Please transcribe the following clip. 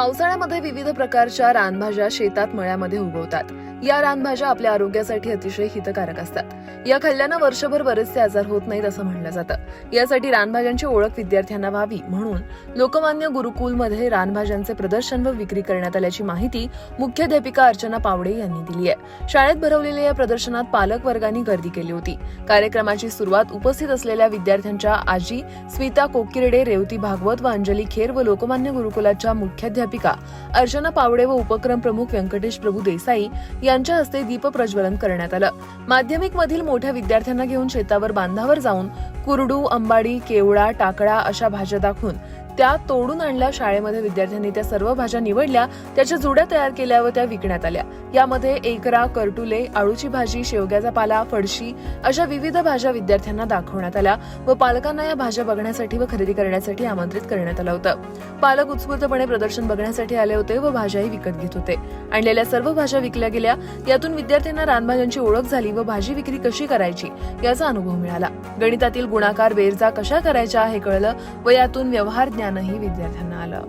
पावसाळ्यामध्ये विविध प्रकारच्या रानभाज्या शेतात मळ्यामध्ये उगवतात. या रानभाज्या आपल्या आरोग्यासाठी अतिशय हितकारक असतात. या खाल्ल्यानं वर्षभर बरेचसे आजार होत नाहीत असं म्हणलं जातं. यासाठी रानभाज्यांची ओळख विद्यार्थ्यांना व्हावी म्हणून लोकमान्य गुरुकुलमध्ये रानभाज्यांचे प्रदर्शन व विक्री करण्यात आल्याची माहिती मुख्याध्यापिका अर्चना पावडे यांनी दिली आहे. शाळेत भरवलेल्या या प्रदर्शनात पालक वर्गांनी गर्दी केली होती. कार्यक्रमाची सुरुवात उपस्थित असलेल्या विद्यार्थ्यांच्या आजी स्मिता कोकिरडे रेवती भागवत व अंजली खेर व लोकमान्य गुरुकुलाच्या मुख्याध्यापिका अर्चना पावडे व उपक्रम प्रमुख व्यंकटेश प्रभू देसाई यांच्या हस्ते दीप प्रज्वलन करण्यात आलं. माध्यमिक मधील मोठ्या विद्यार्थ्यांना घेऊन शेतावर बांधावर जाऊन कुरडू अंबाडी केवडा टाकळा अशा भाज्या दाखवून त्या तोडून आणल्या. शाळेमध्ये विद्यार्थ्यांनी त्या सर्व भाज्या निवडल्या त्याच्या जुड्या तयार केल्या व त्या विकण्यात आल्या. यामध्ये एकरा करटुले आळूची भाजी शेवग्याचा पाला फडशी अशा विविध भाज्या विद्यार्थ्यांना दाखवण्यात आल्या व पालकांना या भाज्या बघण्यासाठी व खरेदी करण्यासाठी आमंत्रित करण्यात आलं होतं. पालक उत्स्फूर्तपणे प्रदर्शन बघण्यासाठी आले होते व भाज्याही विकत घेत होते. आणलेल्या सर्व भाज्या विकल्या गेल्या. यातून विद्यार्थ्यांना रानभाज्यांची ओळख झाली व भाजी विक्री कशी करायची याचा अनुभव मिळाला. गणितातील गुणाकार बेरजा कशा करायच्या हे कळलं व यातून व्यवहार ज्ञानही विद्यार्थ्यांना आलं.